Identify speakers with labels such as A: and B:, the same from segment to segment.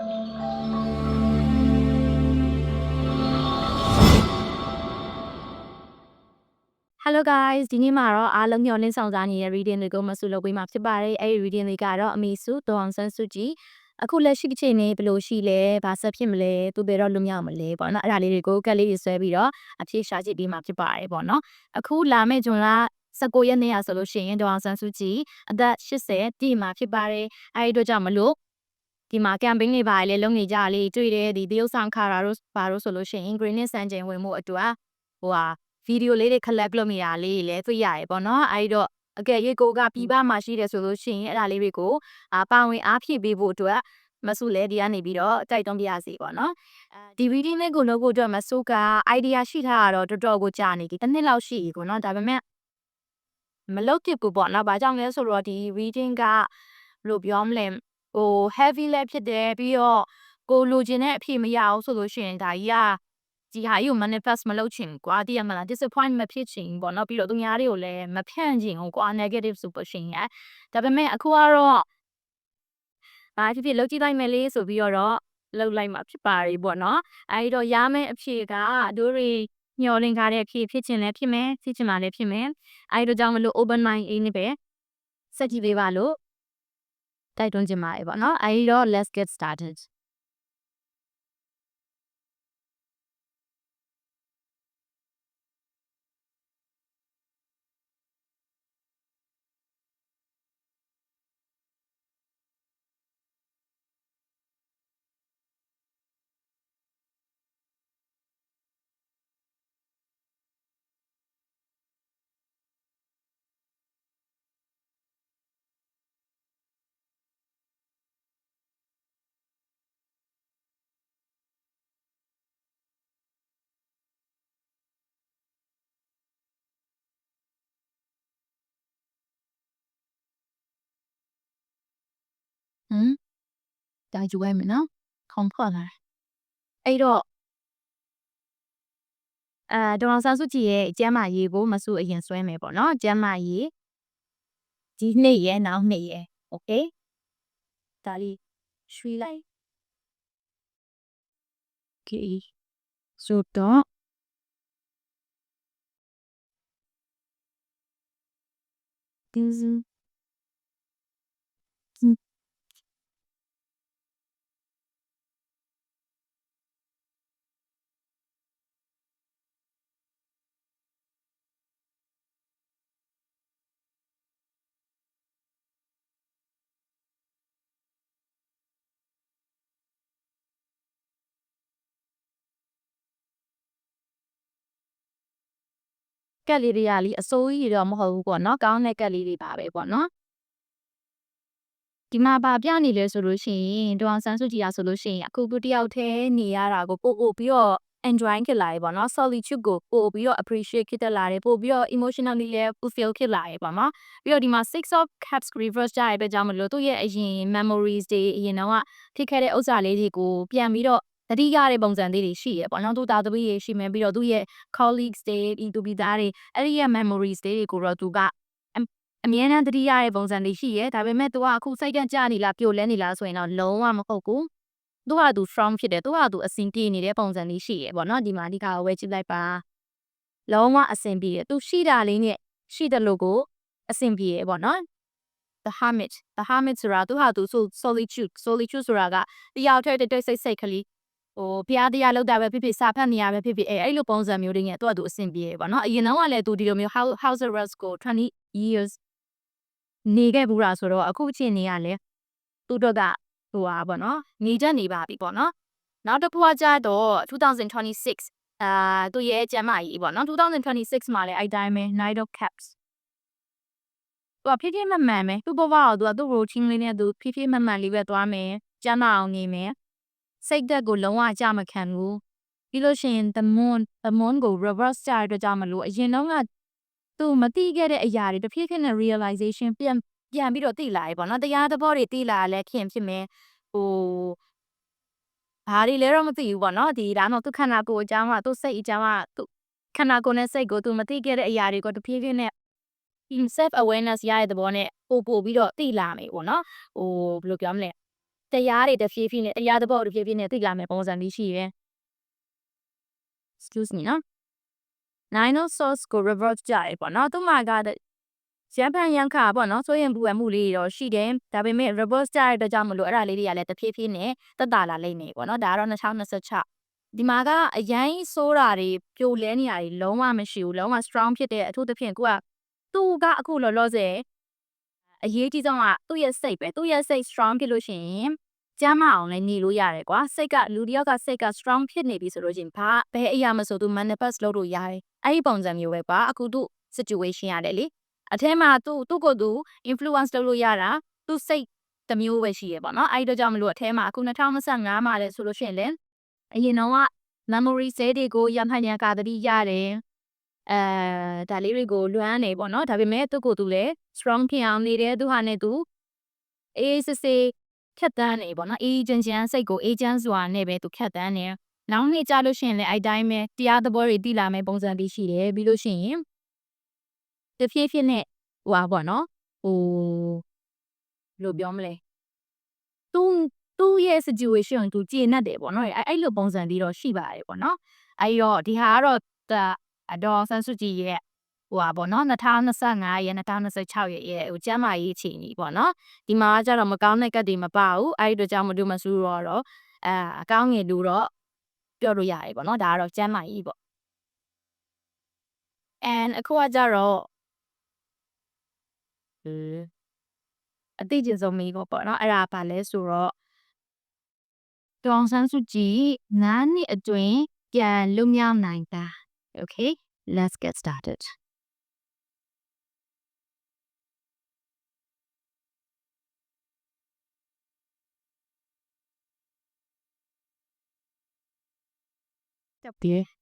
A: Hello guys ဒီနေ့မှာတော့အားလုံးမျှော်လင့်ဆောင်စားနေတဲ့ reading တွေကိုမဆူလုပ်ပေးမှာဖြစ်ပါတယ်အဲ့ဒီ reading တွေကတော့အမေစုဒေါအောင်ဆန်းစုကြည်အခုလက်ရှိအချိန်နဲ့ဘယ်လိုရှိလဲဘာဆက်ဖြစ်မလဲသူဘယ်တော့လွတ်မြောက်မလဲပေါ့နော်အဲ့ဒါလေးတွေကိုကက်လေးတွေဆွဲပြီးတော့အဖြေရှာကြည့်ပေးမှာဖြစ်ပါတယ်ပေါ့နော်အခုလာမယ့်ဇွန်လ19ရက်နေ့ရဆိုလို့ရှိရင်ဒေါအောင်ဆန်းစုကြည်အသက်80ပြည့်မှာဖြစ်ပါတယ်အဲ့ဒီအတွက်ကြောင့်မလို့ ဒီမှာ campaign တွေပါလေလုပ်နေကြလေတွေ့တယ်ဒီတရုတ်ဆောင်ခါရာတို့ပါတို့ဆိုလို့ရှိရင် green နဲ့စံချိန်ဝင်မှုအတွက်ဟိုဟာဗီဒီယိုလေးတွေ collect လုပ်နေတာလေးတွေလည်းတွေ့ရတယ်ပေါ့နော်အဲဒီတော့အကယ်၍ကိုကပြည်ပမှာရှိတယ်ဆိုလို့ရှိရင်အဲ့ဒါလေးတွေကိုအာပါဝင်အားဖြည့်ပေးဖို့အတွက်မဆုလဲဒီကနေပြီးတော့တိုက်တွန်းပြရစီပေါ့နော်အဲဒီ reading လေးကိုလုပ်ဖို့အတွက်မဆုက idea ရှိထားတာတော့တော်တော်ကိုကြာနေပြီတစ်နှစ်လောက်ရှိပြီပေါ့နော်ဒါပေမဲ့မလုပ်ဖြစ်ဘူးပေါ့နော်ဘာကြောင့်လဲဆိုတော့ဒီ reading ကဘယ်လိုပြောမလဲ ဟို heavy လည်းဖြစ်တယ်ပြီးတော့ကိုလိုချင်တဲ့အဖြစ်မရအောင်ဆိုလို့ရှိရင်ဒါကြီးကဒီဟာကြီးကို manifest မလုပ်ချင်ဘူးကွာတည်ရမလား disappoint မဖြစ်ချင်ဘူးပေါ့နော်ပြီးတော့သူများတွေကိုလည်းမဖြန့်ချင်ဘူးကွာ negative ဆိုလို့ရှိရင်ဒါပေမဲ့အခုကတော့ဘာဖြစ်ဖြစ်လုပ်ကြည့်လိုက်မယ်လေဆိုပြီးတော့လုပ်လိုက်မှာဖြစ်ပါရီပေါ့နော်အဲဒီတော့ရမယ့်အဖြေကတို့တွေညှော်လင့်ထားတဲ့အဖြေဖြစ်ချင်လည်းဖြစ်မယ်ဖြစ်ချင်မှလည်းဖြစ်မယ်အဲဒီတော့ကြောင့်မလို့ open mind အင်းနဲ့ပဲစက်ကြည့်ပေးပါလို့ တိုက်တွန်းချင်ပါတယ်ပေါ့နော်အဲဒီတော့ let's get started ဟမ်ဒါယူလိုက်မယ်နော်ခေါင်းဖွက်လာတယ်အဲ့တော့အဲဒေါ်အောင်ဆန်းစုကြည်ရဲ့ကျမ်းမာရေးကိုမဆူအရင်ဆွဲမယ်ပေါ့နော်ကျမ်းမာရေးဒီနေ့ရဲ့နောက်နေ့ရဲ့โอเคဒါလေးရွှေလိုက် okay ဆိုတော့ဒီ ကက်လေးတွေကလीအစိုးကြီးတွေတော့မဟုတ်ဘူးပေါ့နော်ကောင်းတဲ့ကက်လေးတွေပါပဲပေါ့နော်ဒီမှာဗာပြနေလဲဆိုလို့ရှိရင်ဒေါအောင်ဆန်းစုကြည်ရဆိုလို့ရှိရင်အခုခုတယောက်တည်းနေရတာကိုပို့ပို့ပြီးတော့ enjoy ဖြစ်လာရေပေါ့နော် solitude ကိုပို့ပြီးတော့ appreciate ဖြစ်တက်လာတယ်ပို့ပြီးတော့ emotionally လည်း fulfill ဖြစ်လာရေပေါ့နော်ပြီးတော့ဒီမှာ six of cups reverse ကြရတဲ့ကြောင့်မလို့သူ့ရဲ့အရင် memories တွေအရင်တော့ဖြစ်ခဲ့တဲ့ဥစ္စာလေးတွေကိုပြန်ပြီးတော့ တတိရတဲ့ပုံစံလေးတွေရှိရပေါ့နော်သူတာသမီးတွေရှိမယ်ပြီးတော့သူ့ရဲ့ colleagues တွေဤသူပြည်သားတွေအဲ့ဒီရဲ့ memories တွေကိုတော့သူကအမြဲတမ်းတတိရတဲ့ပုံစံတွေရှိရဲဒါပေမဲ့ तू ကအခုစိတ်ကကြနေလားပြိုလဲနေလားဆိုရင်တော့လုံးဝမဟုတ်ဘူးသူကသူ strong ဖြစ်တယ်သူကသူအဆင်ပြေနေတဲ့ပုံစံလေးရှိရဲပေါ့နော်ဒီမှာဒီခါကိုဝဲကြည့်လိုက်ပါလုံးဝအဆင်ပြေတယ်သူရှိတာလေးနဲ့ရှိတယ်လို့ကိုအဆင်ပြေရဲပေါ့နော် the hermit the hermit ဆိုတာသူဟာသူ solitude solitude ဆိုတာကတရားထက်တိတ်ဆိတ်ဆိတ်ကလေး ဟိုဘုရားတရားလောက်တာပဲဖြစ်ဖြစ်စာဖတ်နေရပဲဖြစ်ဖြစ်အဲအဲ့လိုပုံစံမျိုးတွေနဲ့သူကသူအဆင်ပြေပေါ့နော်အရင်တော့ကလည်းသူဒီလိုမျိုး house arrest ကို20 years နေခဲ့ဘူးလားဆိုတော့အခုအချိန်နေရလဲသူတို့ကဟိုပါပေါ့နော်နေတတ်နေပါပြီပေါ့နော်နောက်တစ်ခုကကြတော့2026အာသူရဲ့ကျမ်းမာရေးပေါ့နော်2026မှာလည်းအဲ့တိုင်းပဲ Night of Cups သူကဖြည်းဖြည်းမှန်မှန်ပဲသူ့ဘဝကိုသူကသူ့ routine လေးနဲ့သူဖြည်းဖြည်းမှန်မှန်လေးပဲသွားမယ်ကျမ်းမာအောင်နေမယ် စိတ်သက်ကိုလုံးဝကြမခံဘူးပြီးလို့ရှိရင် the moon the moon ကို reverse ကြရတဲ့ကြောင့်မလို့အရင်တော့ကသူမသိခဲ့တဲ့အရာတွေတဖြည်းဖြည်းနဲ့ realization ပြန်ပြန်ပြီးတော့သိလာရေပေါ့နော်တရားသဘောတွေသိလာလဲခင်ဖြစ်မယ်ဟိုဘာတွေလဲတော့မသိဘူးပေါ့နော်ဒီဒါတော့သူခန္ဓာကိုယ်အကြောင်းကသူစိတ်အကြောင်းကသူခန္ဓာကိုယ်နဲ့စိတ်ကိုသူမသိခဲ့တဲ့အရာတွေကိုတဖြည်းဖြည်းနဲ့ self awareness ရတဲ့သဘောနဲ့ပို့ပို့ပြီးတော့သိလာမယ်ပေါ့နော်ဟိုဘယ်လိုပြောမလဲ တရားတွေတစ်ဖြည်းဖြည်းနဲ့တရားသဘောတစ်ဖြည်းဖြည်းနဲ့သိလာမယ်ပုံစံလေးရှိရယ် excuse me နော် nine of swords ကို reverse ကြရပေါ့နော်သူမှကရန်ဖန်ရန်ခါပေါ့နော်ဆိုရင်ပူရမှုလေးတွေတော့ရှိတယ်ဒါပေမဲ့ reverse ကြရတဲ့အတွက်ကြောင့်မလို့အဲ့ဒါလေးတွေကလည်းတဖြည်းဖြည်းနဲ့တက်တာလာလိမ့်မယ်ပေါ့နော်ဒါကတော့2026ဒီမှာကအရင်ဆိုးတာတွေပြိုလဲနေတာတွေလုံးဝမရှိဘူးလုံးဝ strong ဖြစ်တဲ့အထူးသဖြင့်ကိုကသူကအခုလောလောဆယ် အရေးကြီးဆုံးကသူ့ရဲ့စိတ်ပဲသူ့ရဲ့စိတ် strong ဖြစ်လို့ရှိရင်ကျမ်းမအောင်လည်းနေလို့ရတယ်ကွာစိတ်ကလူတစ်ယောက်ကစိတ်က strong ဖြစ်နေပြီဆိုလို့ရှိရင်ဘာဘယ်အရာမဆိုသူ manifest လုပ်လို့ရတယ်အဲ့ဒီပုံစံမျိုးပဲကွာအခုသူ situation ရတယ်လေအထဲမှာသူသူ့ကိုယ်သူ influence လုပ်လို့ရတာသူစိတ်တစ်မျိုးပဲရှိရပေါ့နော်အဲ့ဒီတော့ကြောင့်မလို့အထဲမှာအခု2025မှာလည်းဆိုလို့ရှိရင်လည်းအရင်တော့က memory စဲတွေကိုရမှန်ရန်ကာတတိရတယ် အဲဒါလေးတွေကိုလွမ်းနေပေါ့နော်ဒါပေမဲ့သူ့ကိုယ်သူလည်း strong ဖြစ်အောင်နေတယ်သူဟာနဲ့သူအေးစစ်စစ်ဖြတ်တန်းနေပေါ့နော်အေးချမ်းချမ်းစိတ်ကိုအေးချမ်းစွာနဲ့ပဲသူဖြတ်တန်းနေနောက်နေ့ကြာလို့ရှိရင်လည်းအဲ့တိုင်းပဲတရားသဘောတွေတည်လာမယ့်ပုံစံလေးရှိတယ်ပြီးလို့ရှိရင်တဖြည်းဖြည်းနဲ့ဟိုပါပေါ့နော်ဟိုဘယ်လိုပြောမလဲသူသူ့ရဲ့ situation ကိုသူကျေနပ်တယ်ပေါ့နော်အဲ့အဲ့လိုပုံစံလေးတော့ရှိပါတယ်ပေါ့နော်အဲ့တော့ဒီဟာကတော့ဒါ အဒေါ်ဆန်းစုကြည်ရဲ့ဟိုပါပေါ့နော်2025ရဲ့2026ရဲ့ရဲ့ဟိုကျမ်းမာရေးအခြေအနေပေါ့နော်ဒီမှာကျတော့မကောင်းတဲ့ကတ်တွေမပါဘူးအဲ့ဒီတော့ကြောင့်မတို့မဆူတော့တော့အဲအကောင်းငယ်လို့တော့ပြောလို့ရတယ်ပေါ့နော်ဒါကတော့ကျမ်းမာရေးပေါ့ and အခုကကြတော့ဟင်းအတိအကျဆုံးမိဖို့ပေါ့နော်အဲ့ဒါဘာလဲဆိုတော့ဒေါအောင်ဆန်းစုကြည်9နှစ်အတွင်းပြန်လွတ်မြောက်နိုင်တာ okay let's get started. တက်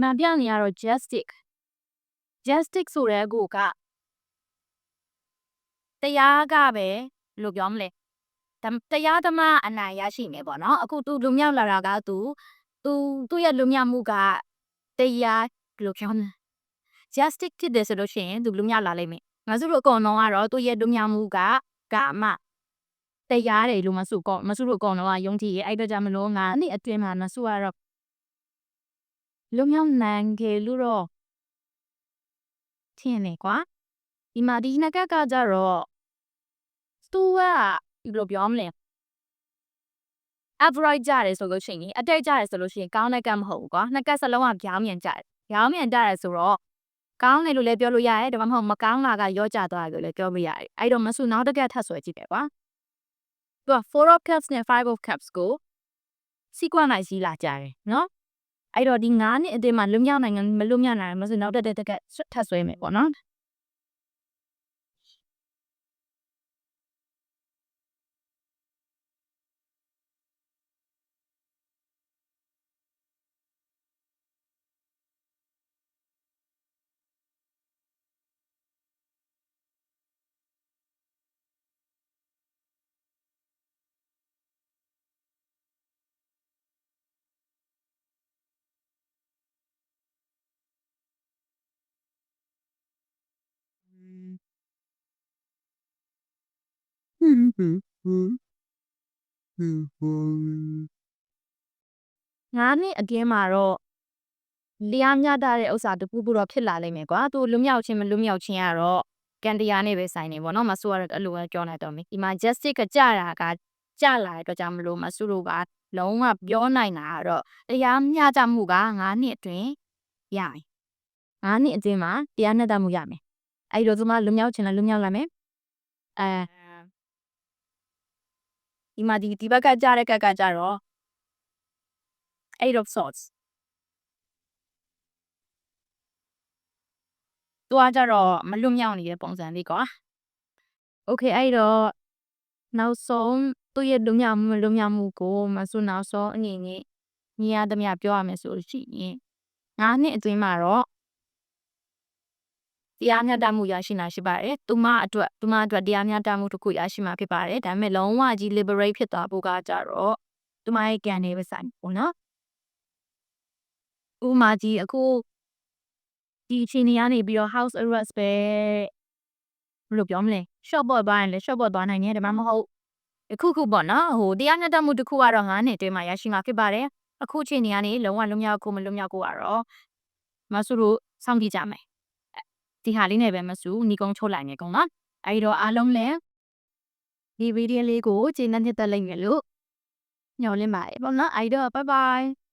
A: မှန်ပြနေရတော့ justic justic ဆိုတဲ့ကိုကတရားကပဲဘယ်လိုပြောမလဲတမတရားသမားအနိုင်ရရှိနေပေါ့နော်အခုသူလူမြောက်လာတာကသူသူသူ့ရဲ့လူမြောက်မှုကတရားဘယ်လိုပြောမလဲ justic ဖြစ်တယ်ဆိုလို့ရှိရင်သူလူမြောက်လာလိမ့်မယ်ငါစုတို့အကုန်လုံးကတော့သူ့ရဲ့လူမြောက်မှုကကာမတရားတယ်လို့မစုကောမစုတို့အကုန်လုံးကယုံကြည်ရဲ့အဲ့တော့ကြမလို့ငါအဲ့အတွင်းမှာမစုကတော့ လွတ်မြောက်နိုင်ခဲ့လို့တော့ထင်နေကွာဒီမှာဒီနှစ်ကက်ကကြတော့သူကဘယ်လိုပြောမလဲ average ကြတယ်ဆိုလို့ရှိရင်အတိတ်ကြတယ်ဆိုလို့ရှိရင်ကောင်းတဲ့ကက်မဟုတ်ဘူးကွာနှစ်ကက်စလုံးကပြောင်းမြန်ကြတယ်ပြောင်းမြန်ကြတယ်ဆိုတော့ကောင်းတယ်လို့လည်းပြောလို့ရတယ်ဒါမှမဟုတ်မကောင်းတာကရောကြသွားတယ်လို့လည်းပြောလို့ရတယ်အဲ့တော့မဆုနောက်တစ်ကက်ထပ်ဆွဲကြည့်တယ်ကွာသူက4 of cups နဲ့5 of cups ကို sequence လိုက်စီးလာကြတယ်နော် အဲ့တော့ဒီ9နှစ်အတင်းမှာလွတ်မြောက်နိုင်ငံမလွတ်မြောက်နိုင်မဆိုနောက်တက်တဲ့တက်ကထပ်ဆွဲမယ်ပေါ့နော် ငါးနှစ်အတွင်းမှာတော့လျားမြတာတဲ့ဥစ္စာတပူပူတော့ဖြစ်လာလိမ့်မယ်ကွာသူလွမြောက်ချင်းမလွမြောက်ချင်းကတော့ကန်တရားနဲ့ပဲဆိုင်နေပေါ့နော်မဆူကတော့အဲ့လိုပဲပြောနေတော့မယ်ဒီမှာ justice ကကြတာကကြလာတဲ့အတွက်ကြောင့်မလို့မဆူတို့ကလုံးဝပြောနိုင်တာကတော့တရားမျှတမှုက9နှစ်အတွင်းရမယ်9နှစ်အတွင်းမှာတရားမျှတမှုရမယ်အဲ့တော့ဒီမှာလွမြောက်ချင်လားလွမြောက်လာမယ်အဲ ဒီမှာဒီဒီဘက်ကကြတဲ့ကက်ကကြတော့ eight of swords သူကကြတော့မလွတ်မြောက်နေတဲ့ပုံစံလေးကွာ okay အဲ့တော့နောက်ဆုံးသူ့ရဲ့လွတ်မြောက်မှုမလွတ်မြောက်မှုကိုမဆုနောက်ဆုံးအနေနဲ့ညီရသမျှပြောရမယ်ဆိုလို့ရှိရင်ငါးနှစ်အတွင်းမှာတော့ တတရားမျှတမှုရရှိမှာရှိပါတယ်။သူမအတွက်သူမအတွက်တရားမျှတမှုတစ်ခုရရှိမှာဖြစ်ပါတယ်။ဒါပေမဲ့လုံးဝကြီး liberate ဖြစ်သွားဖို့ကကြတော့သူမရဲ့ကံနေပဲဆိုင်ပေါ့နော်။ဥပမာကြီးအခုဒီအချိန်နေကနေပြီးတော့ house arrest ပဲဘယ်လိုပြောမလဲ short ပေါ့သွားရင်လည်း short ပေါ့သွားနိုင်တယ်ဒါမှမဟုတ်အခုခုပေါ့နော်ဟိုတရားမျှတမှုတစ်ခုကတော့9နှစ်အတွင်းမှာရရှိမှာဖြစ်ပါတယ်။အခုအချိန်နေကနေလုံးဝလွတ်မြောက်ကိုမလွတ်မြောက်ကိုကတော့မဆူတို့စောင့်ကြည့်ကြမယ်။ ဒီဟာလေးနဲ့ပဲမဆူညီကုန်းချုပ်လိုက်မယ်ကောနော်။အဲဒီတော့အားလုံးလည်းဒီဗီဒီယိုလေးကိုကျေနပ်နှစ်သက်လိမ့်မယ်လို့ညှော်လင့်ပါတယ်ပေါ့နော်။အဲဒီတော့ bye bye